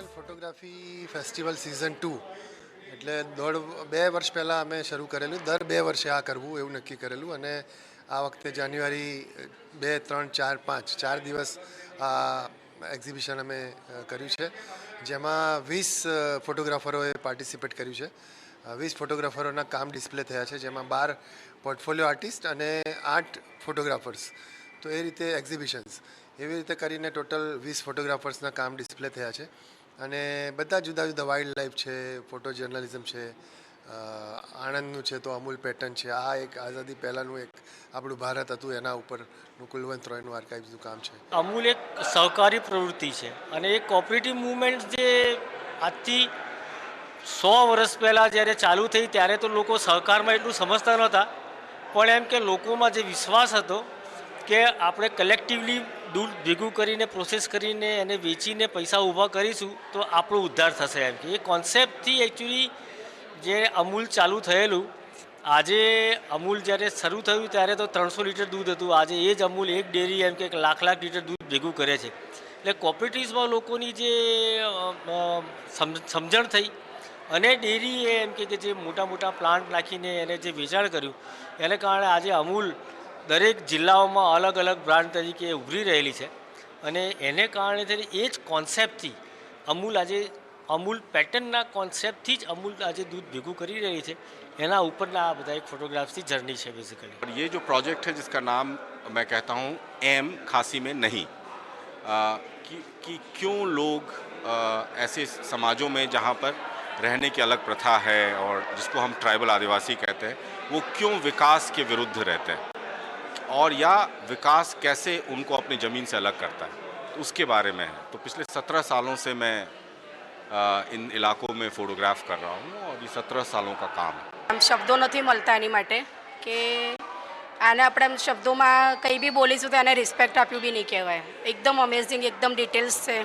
Digital photography festival season two એટલે દોઢ, બે વર્ષ પહેલાં અમે શરૂ કરેલું. દર બે વર્ષે આ કરવું, એવું નક્કી કરેલું. અને આ વખતે જાન્યુઆરી બે, ત્રણ, ચાર, પાંચ, ચાર દિવસ આ એક્ઝિબિશન અમે કર્યું છે. જેમાં વીસ ફોટોગ્રાફરોએ પાર્ટિસિપેટ કર્યું છે. વીસ ફોટોગ્રાફરોના કામ ડિસ્પ્લે થયા છે, જેમાં બાર પોર્ટફોલિયો આર્ટિસ્ટ અને આઠ ફોટોગ્રાફર્સ તો એ રીતે એક્ઝિબિશન્સ એવી રીતે કરીને ટોટલ વીસ ફોટોગ્રાફર્સના કામ ડિસ્પ્લે થયા છે. અને બધા જુદા જુદા વાઇલ્ડ લાઈફ છે ફોટો જર્નલિઝમ છે આણંદનું છે તો અમૂલ પેટર્ન છે. આ એક આઝાદી પહેલાંનું એક આપણું ભારત હતું, એના ઉપરનું કુલવંત રોયનું આર્કાઇવ્સનું કામ છે. અમૂલ એક સહકારી પ્રવૃત્તિ છે અને એ કોઓપરેટિવ મુવમેન્ટ જે આજથી સો વર્ષ પહેલાં જ્યારે ચાલુ થઈ ત્યારે તો લોકો સહકારમાં એટલું સમજતા નહોતા. પણ એમ કે લોકોમાં જે વિશ્વાસ હતો કે આપણે કલેક્ટિવલી દૂધ ભેગું કરીને પ્રોસેસ કરીને એને વેચીને પૈસા ઊભા કરીશું તો આપણો ઉદ્ધાર થશે એમ કે. એ કોન્સેપ્ટથી એકચ્યુઅલી જે અમૂલ ચાલુ થયેલું, આજે અમૂલ જ્યારે શરૂ થયું ત્યારે તો ત્રણસો લીટર દૂધ હતું. આજે એ જ અમૂલ એક ડેરી એમ કે લાખ લાખ લીટર દૂધ ભેગું કરે છે. એટલે કોપરેટિવ્સમાં લોકોની જે સમજણ થઈ અને ડેરીએ એમ કે જે મોટા મોટા પ્લાન્ટ નાખીને એને જે વેચાણ કર્યું, એને કારણે આજે અમૂલ દરેક જિલ્લાઓમાં અલગ અલગ બ્રાન્ડ તરીકે ઉભરી રહેલી છે અને એને કારણે થઈને એ જ કોન્સેપ્ટથી અમૂલ આજે અમૂલ પેટર્નના કોન્સેપ્ટથી જ અમૂલ આજે દૂધ ભેગું કરી રહી છે એના ઉપરના આ બધા એક ફોટોગ્રાફ્સની જર્ની છે બેઝિકલી और ये जो प्रोजेक्ट है जिसका नाम मैं कहता हूँ एम खांसी में नहीं आ, कि, कि क्यों लोग आ, ऐसे समाजों में जहाँ पर रहने की अलग प्रथा है और जिसको हम ट्राइबल आदिवासी कहते हैं वो क्यों विकास के विरुद्ध रहते हैं और या विकास कैसे उनको अपनी ज़मीन से अलग करता है तो उसके बारे में है तो पिछले सत्रह सालों से मैं आ, इन इलाकों में फ़ोटोग्राफ कर रहा हूँ और ये सत्रह सालों का काम है આમ શબ્દો નથી મળતા એની માટે કે આને આપણે આમ શબ્દોમાં કંઈ બી બોલીશું તો એને રિસ્પેક્ટ આપ્યું બી નહીં કહેવાય એકદમ અમેઝિંગ એકદમ ડિટેલ્સ છે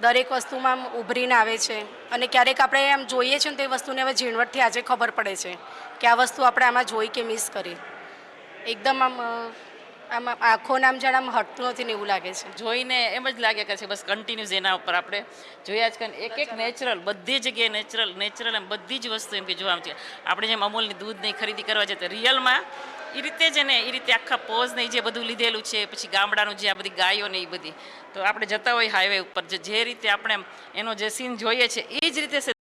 દરેક વસ્તુમાં આમ ઉભરીને આવે છે અને ક્યારેક આપણે આમ જોઈએ છે ને તો એ વસ્તુને હવે ઝીણવટથી આજે ખબર પડે છે કે આ વસ્તુ આપણે આમાં જોઈ કે મિસ કરી એકદમ આમ અ, આમ આંખો નામ જાણે આમ હટતું નથી ને એવું લાગે છે. જોઈને એમ જ લાગે કે છે, બસ કન્ટિન્યુઝ એના ઉપર આપણે જોયા જ કરે એક એક નેચરલ બધી જગ્યાએ નેચરલ નેચરલ એમ બધી જ વસ્તુ એમ કે જોવા છે આપણે જેમ અમૂલની દૂધની ખરીદી કરવા જઈએ તો રિયલમાં એ રીતે જ ને એ રીતે આખા પોઝ ને જે બધું લીધેલું છે, પછી ગામડાનું જે આ બધી ગાયો ને એ બધી. તો આપણે જતા હોય હાઈવે ઉપર, જે રીતે આપણે એનો જે સીન જોઈએ છે, એ જ રીતે